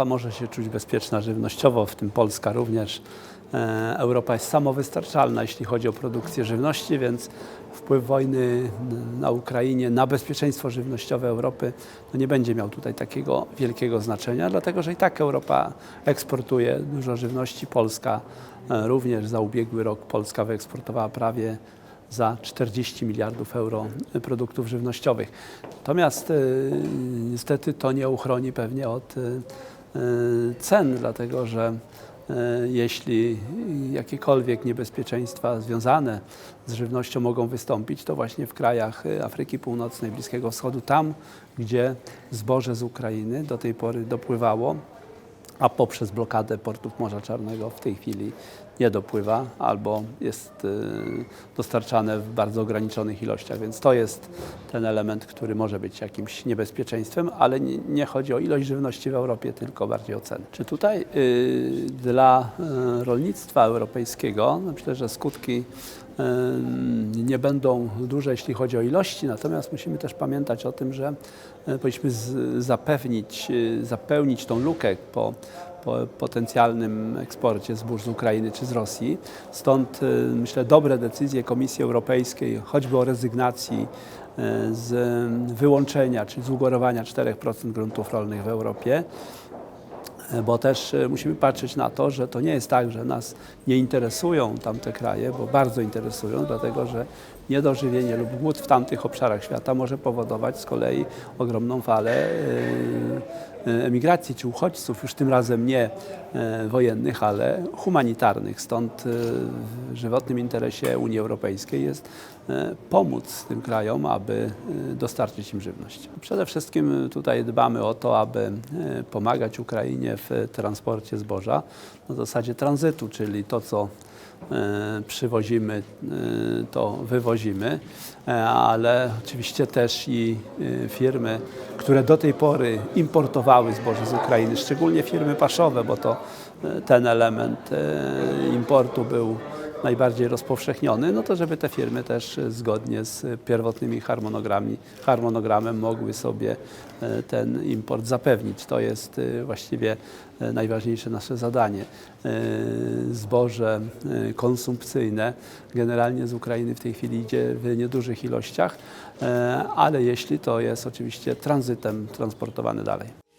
Europa może się czuć bezpieczna żywnościowo, w tym Polska również. E, Europa jest samowystarczalna, jeśli chodzi o produkcję żywności, więc wpływ wojny na Ukrainie na bezpieczeństwo żywnościowe Europy no nie będzie miał tutaj takiego wielkiego znaczenia, dlatego że i tak Europa eksportuje dużo żywności. Polska e, również za ubiegły rok Polska wyeksportowała prawie za 40 miliardów euro produktów żywnościowych. Natomiast e, niestety to nie uchroni pewnie od e, e, cen, dlatego że e, jeśli jakiekolwiek niebezpieczeństwa związane z żywnością mogą wystąpić, to właśnie w krajach e, Afryki Północnej, Bliskiego Wschodu, tam gdzie zboże z Ukrainy do tej pory dopływało, a poprzez blokadę portów Morza Czarnego w tej chwili nie dopływa albo jest y, dostarczane w bardzo ograniczonych ilościach. Więc to jest ten element, który może być jakimś niebezpieczeństwem, ale nie, chodzi o ilość żywności w Europie, tylko bardziej o cenę. Czy tutaj y, dla y, rolnictwa europejskiego, no myślę, że skutki nie będą duże, jeśli chodzi o ilości, natomiast musimy też pamiętać o tym, że powinniśmy zapewnić, zapełnić tą lukę po potencjalnym eksporcie zbóż z Ukrainy czy z Rosji. Stąd y, myślę dobre decyzje Komisji Europejskiej, choćby o rezygnacji y, z wyłączenia czy z ugorowania 4% gruntów rolnych w Europie bo też musimy patrzeć na to, że to nie jest tak, że nas nie interesują tamte kraje, bo bardzo interesują, dlatego że niedożywienie lub głód w tamtych obszarach świata może powodować z kolei ogromną falę e, e, emigracji czy uchodźców, już tym razem nie e, wojennych, ale humanitarnych. Stąd w żywotnym interesie Unii Europejskiej jest pomóc tym krajom, aby dostarczyć im żywność. Przede wszystkim tutaj dbamy o to, aby pomagać Ukrainie w transporcie zboża na zasadzie tranzytu, czyli to, co przywozimy, e, to wywozimy, e, ale oczywiście też i e, firmy, które do tej pory importowały zboże z Ukrainy, szczególnie firmy paszowe, bo to e, ten element e, importu był najbardziej rozpowszechniony, no to żeby te firmy też e, zgodnie z pierwotnymi harmonogramami, harmonogramem mogły sobie e, ten import zapewnić. To jest e, właściwie najważniejsze nasze zadanie. Zboże konsumpcyjne generalnie z Ukrainy w tej chwili idzie w niedużych ilościach, ale jeśli to jest oczywiście tranzytem transportowane dalej.